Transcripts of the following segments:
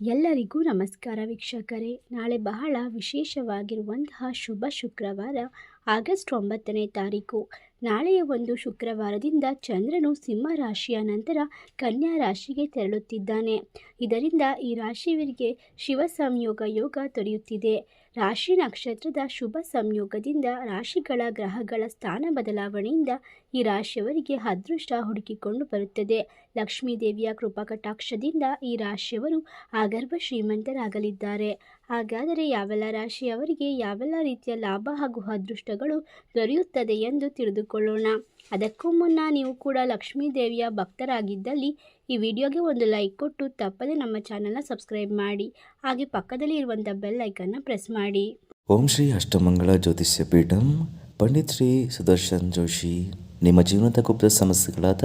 ಎಲ್ಲರಿಗೂ ನಮಸ್ಕಾರ ವೀಕ್ಷಕರೇ. ನಾಳೆ ಬಹಳ ವಿಶೇಷವಾಗಿರುವಂತಹ ಶುಭ ಶುಕ್ರವಾರ. ಆಗಸ್ಟ್ ಒಂಬತ್ತನೇ ತಾರೀಕು. ನಾಳೆಯ ಒಂದು ಶುಕ್ರವಾರದಿಂದ ಚಂದ್ರನು ಸಿಂಹ ರಾಶಿಯ ನಂತರ ಕನ್ಯಾ ರಾಶಿಗೆ ತೆರಳುತ್ತಿದ್ದಾನೆ. ಇದರಿಂದ ಈ ರಾಶಿಯವರಿಗೆ ಶಿವ ಸಂಯೋಗ ಯೋಗ ದೊರೆಯುತ್ತಿದೆ. ರಾಶಿ ನಕ್ಷತ್ರದ ಶುಭ ಸಂಯೋಗದಿಂದ ರಾಶಿಗಳ ಗ್ರಹಗಳ ಸ್ಥಾನ ಬದಲಾವಣೆಯಿಂದ ಈ ರಾಶಿಯವರಿಗೆ ಅದೃಷ್ಟ ಹುಡುಕಿಕೊಂಡು ಬರುತ್ತದೆ. ಲಕ್ಷ್ಮೀ ದೇವಿಯ ಕೃಪಾ ಕಟಾಕ್ಷದಿಂದ ಈ ರಾಶಿಯವರು ಆಗರ್ಭ ಶ್ರೀಮಂತರಾಗಲಿದ್ದಾರೆ. ಹಾಗಾದರೆ ಯಾವೆಲ್ಲ ರಾಶಿಯವರಿಗೆ ಯಾವೆಲ್ಲ ರೀತಿಯ ಲಾಭ ಹಾಗೂ ಅದೃಷ್ಟಗಳು ದೊರೆಯುತ್ತದೆ ಎಂದು ತಿಳಿದುಕೊಳ್ಳೋಣ. ಅದಕ್ಕೂ ಮುನ್ನ ನೀವು ಕೂಡ ಲಕ್ಷ್ಮೀ ದೇವಿಯ ಭಕ್ತರಾಗಿದ್ದಲ್ಲಿ ಈ ವಿಡಿಯೋಗೆ ಒಂದು ಲೈಕ್ ಕೊಟ್ಟು ತಪ್ಪದೆ ನಮ್ಮ ಚಾನಲ್ನ ಸಬ್ಸ್ಕ್ರೈಬ್ ಮಾಡಿ. ಹಾಗೆ ಪಕ್ಕದಲ್ಲಿ ಇರುವಂಥ ಬೆಲ್ ಐಕನ್ನ ಪ್ರೆಸ್ ಮಾಡಿ. ಓಂ ಶ್ರೀ ಅಷ್ಟಮಂಗಳ ಜ್ಯೋತಿಷ್ಯ ಪೀಠಂ, ಪಂಡಿತ್ ಶ್ರೀ ಸುದರ್ಶನ್ ಜೋಶಿ. ನಿಮ್ಮ ಜೀವನದ ಗುಪ್ತ ಸಮಸ್ಯೆಗಳಾದ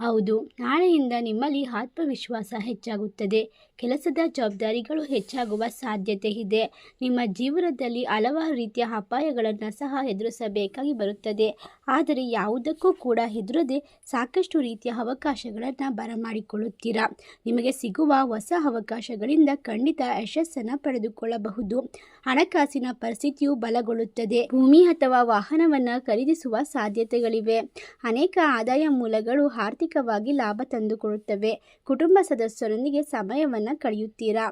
ಹೌದು, ನಾಳೆಯಿಂದ ನಿಮ್ಮಲ್ಲಿ ಆತ್ಮವಿಶ್ವಾಸ ಹೆಚ್ಚಾಗುತ್ತದೆ. ಕೆಲಸದ ಜವಾಬ್ದಾರಿಗಳು ಹೆಚ್ಚಾಗುವ ಸಾಧ್ಯತೆ ಇದೆ. ನಿಮ್ಮ ಜೀವನದಲ್ಲಿ ಹಲವಾರು ರೀತಿಯ ಅಪಾಯಗಳನ್ನು ಸಹ ಎದುರಿಸಬೇಕಾಗಿ ಬರುತ್ತದೆ. ಆದರೆ ಯಾವುದಕ್ಕೂ ಕೂಡ ಹೆದರದೆ ಸಾಕಷ್ಟು ರೀತಿಯ ಅವಕಾಶಗಳನ್ನು ಬರಮಾಡಿಕೊಳ್ಳುತ್ತೀರಾ? ನಿಮಗೆ ಸಿಗುವ ಹೊಸ ಅವಕಾಶಗಳಿಂದ ಖಂಡಿತ ಯಶಸ್ಸನ್ನು ಪಡೆದುಕೊಳ್ಳಬಹುದು. ಹಣಕಾಸಿನ ಪರಿಸ್ಥಿತಿಯು ಬಲಗೊಳ್ಳುತ್ತದೆ. ಭೂಮಿ ಅಥವಾ ವಾಹನವನ್ನು ಖರೀದಿಸುವ ಸಾಧ್ಯತೆಗಳಿವೆ. ಅನೇಕ ಆದಾಯ ಮೂಲಗಳು ಆರ್ಥಿಕವಾಗಿ ಲಾಭ ತಂದುಕೊಡುತ್ತವೆ. ಕುಟುಂಬ ಸದಸ್ಯರೊಂದಿಗೆ ಸಮಯವನ್ನು ಕಳೆಯುತ್ತೀರಾ?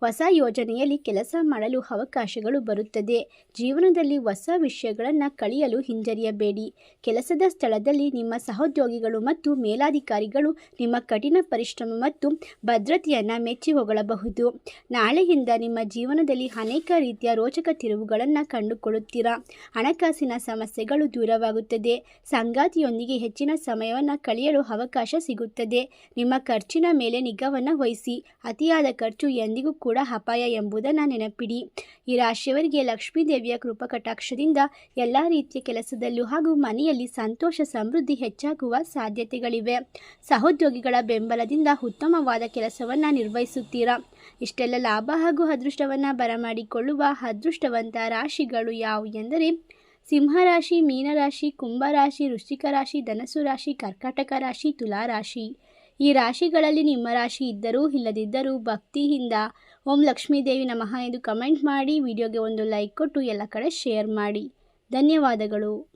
ಹೊಸ ಯೋಜನೆಯಲ್ಲಿ ಕೆಲಸ ಮಾಡಲು ಅವಕಾಶಗಳು ಬರುತ್ತದೆ. ಜೀವನದಲ್ಲಿ ಹೊಸ ವಿಷಯಗಳನ್ನು ಕಲಿಯಲು ಹಿಂಜರಿಯಬೇಡಿ. ಕೆಲಸದ ಸ್ಥಳದಲ್ಲಿ ನಿಮ್ಮ ಸಹೋದ್ಯೋಗಿಗಳು ಮತ್ತು ಮೇಲಾಧಿಕಾರಿಗಳು ನಿಮ್ಮ ಕಠಿಣ ಪರಿಶ್ರಮ ಮತ್ತು ಭದ್ರತೆಯನ್ನು ಮೆಚ್ಚಿ ಹೊಗಳಬಹುದು. ನಾಳೆಯಿಂದ ನಿಮ್ಮ ಜೀವನದಲ್ಲಿ ಅನೇಕ ರೀತಿಯ ರೋಚಕ ತಿರುವುಗಳನ್ನು ಕಂಡುಕೊಳ್ಳುತ್ತೀರಾ? ಹಣಕಾಸಿನ ಸಮಸ್ಯೆಗಳು ದೂರವಾಗುತ್ತದೆ. ಸಂಗಾತಿಯೊಂದಿಗೆ ಹೆಚ್ಚಿನ ಸಮಯವನ್ನು ಕಳೆಯಲು ಅವಕಾಶ ಸಿಗುತ್ತದೆ. ನಿಮ್ಮ ಖರ್ಚಿನ ಮೇಲೆ ನಿಗಾವನ್ನು ವಹಿಸಿ. ಅತಿಯಾದ ಖರ್ಚು ಎಂದಿಗೂ ಕೂಡ ಅಪಾಯ ಎಂಬುದನ್ನು ನೆನಪಿಡಿ. ಈ ರಾಶಿಯವರಿಗೆ ಲಕ್ಷ್ಮೀ ದೇವಿಯ ಕಟಾಕ್ಷದಿಂದ ಎಲ್ಲ ರೀತಿಯ ಕೆಲಸದಲ್ಲೂ ಹಾಗೂ ಮನೆಯಲ್ಲಿ ಸಂತೋಷ ಸಮೃದ್ಧಿ ಹೆಚ್ಚಾಗುವ ಸಾಧ್ಯತೆಗಳಿವೆ. ಸಹೋದ್ಯೋಗಿಗಳ ಬೆಂಬಲದಿಂದ ಉತ್ತಮವಾದ ಕೆಲಸವನ್ನು ನಿರ್ವಹಿಸುತ್ತೀರಾ? ಇಷ್ಟೆಲ್ಲ ಲಾಭ ಹಾಗೂ ಅದೃಷ್ಟವನ್ನು ಬರಮಾಡಿಕೊಳ್ಳುವ ಅದೃಷ್ಟವಂತ ರಾಶಿಗಳು ಯಾವು ಎಂದರೆ ಸಿಂಹರಾಶಿ, ಮೀನರಾಶಿ, ಕುಂಭರಾಶಿ, ವೃಶ್ಚಿಕ ರಾಶಿ, ಧನಸ್ಸು ರಾಶಿ, ಕರ್ಕಾಟಕ ರಾಶಿ, ತುಲಾ ರಾಶಿ. ಈ ರಾಶಿಗಳಲ್ಲಿ ನಿಮ್ಮ ರಾಶಿ ಇದ್ದರೂ ಇಲ್ಲದಿದ್ದರೂ ಭಕ್ತಿಯಿಂದ ಓಂ ಲಕ್ಷ್ಮೀದೇವಿ ನಮಃ ಎಂದು ಕಮೆಂಟ್ ಮಾಡಿ, ವಿಡಿಯೋಗೆ ಒಂದು ಲೈಕ್ ಕೊಟ್ಟು ಎಲ್ಲ ಕಡೆ ಶೇರ್ ಮಾಡಿ. ಧನ್ಯವಾದಗಳು.